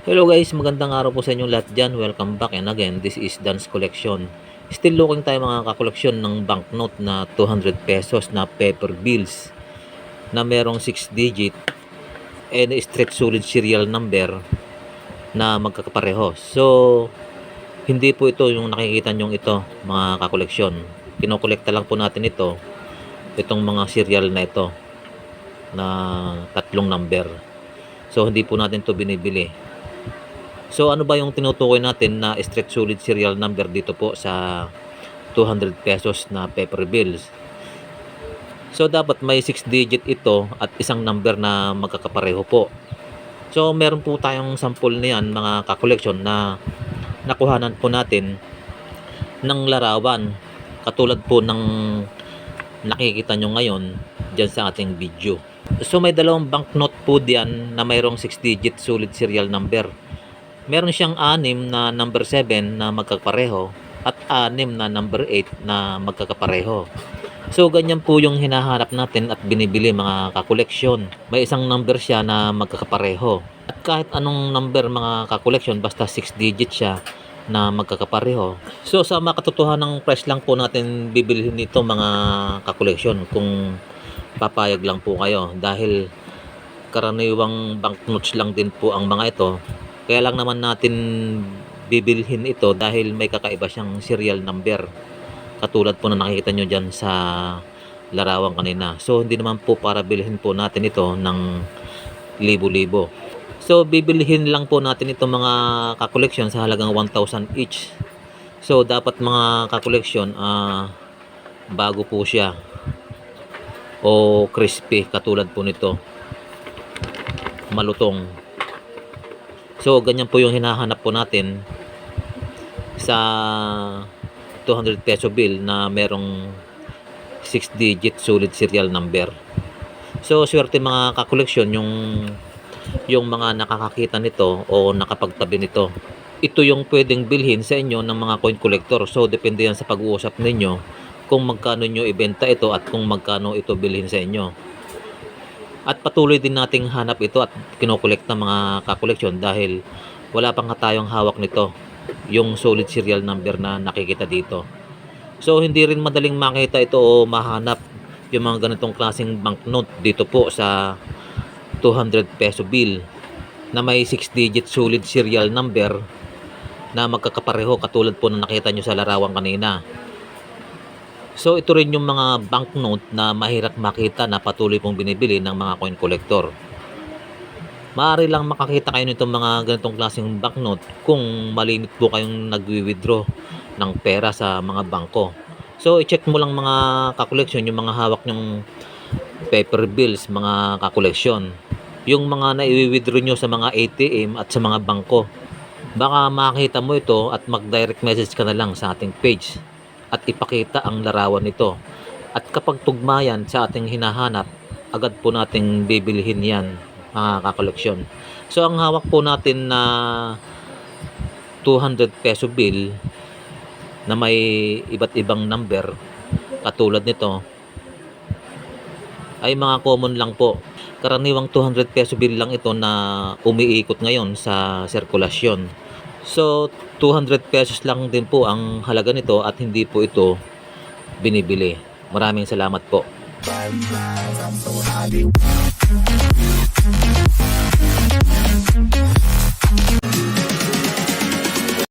Hello guys, magandang araw po sa inyong lahat dyan. Welcome back and again, this is Dan's Collection. Still looking tayo mga kakoleksyon ng banknote na 200 pesos na paper bills na merong 6 digit and straight solid serial number na magkakapareho. So, hindi po ito yung nakikita nyong ito mga kakoleksyon. Kinokolekta lang po natin ito, itong mga serial na ito na tatlong number. So, hindi po natin to binibili. So ano ba yung tinutukoy natin na straight solid serial number dito po sa 200 pesos na paper bills? So dapat may 6 digit ito at isang number na magkakapareho po. So meron po tayong sample niyan mga kakoleksyon na nakuhanan po natin ng larawan katulad po ng nakikita nyo ngayon dyan sa ating video. So may dalawang banknote po diyan na mayroong 6 digit solid serial number meron siyang anim na number 7 na magkakapareho at anim na number 8 na magkakapareho. So ganyan po yung hinahanap natin at binibili mga kakoleksyon. May isang number siya na magkakapareho. At kahit anong number mga kakoleksyon basta 6 digit siya na magkakapareho. So sa makatotohan ng price lang po natin bibilhin nito mga kakoleksyon kung papayag lang po kayo dahil karaniwang banknotes lang din po ang mga ito kaya lang naman natin bibilhin ito dahil may kakaiba siyang serial number. Katulad po na nakikita nyo dyan sa larawan kanina. So hindi naman po para bilhin po natin ito ng libo-libo. So bibilhin lang po natin itong mga kakoleksyon sa halagang 1,000 each. So dapat mga kakoleksyon ah bago po siya o crispy katulad po nito malutong So, ganyan po yung hinahanap po natin sa 200 peso bill na merong 6 digit solid serial number. So, swerte mga kakoleksyon yung yung mga nakakakita nito o nakapagtabi nito. Ito yung pwedeng bilhin sa inyo ng mga coin collector. So, depende yan sa pag-uusap ninyo kung magkano nyo ibenta ito at kung magkano ito bilhin sa inyo. At patuloy din nating hanap ito at kinokolekta mga kakoleksyon dahil wala pang tayong hawak nito yung solid serial number na nakikita dito. So hindi rin madaling makita ito o mahanap yung mga ganitong klaseng banknote dito po sa 200 peso bill na may 6 digit solid serial number na magkakapareho katulad po na nakita nyo sa larawan kanina. So ito rin yung mga banknote na mahirap makita na patuloy pong binibili ng mga coin collector. Maaari lang makakita kayo nitong mga ganitong klaseng banknote kung malimit po kayong nagwi-withdraw ng pera sa mga bangko. So i-check mo lang mga kakoleksyon yung mga hawak nyong paper bills, mga kakoleksyon. Yung mga nai-withdraw nyo sa mga ATM at sa mga bangko. Baka makita mo ito at mag-direct message ka na lang sa ating page at ipakita ang larawan nito. At kapag tugmayan sa ating hinahanap, agad po nating bibilhin yan mga kakoleksyon. So ang hawak po natin na 200 peso bill na may iba't ibang number katulad nito ay mga common lang po. Karaniwang 200 peso bill lang ito na umiikot ngayon sa sirkulasyon. So, 200 pesos lang din po ang halaga nito at hindi po ito binibili. Maraming salamat po. Happy.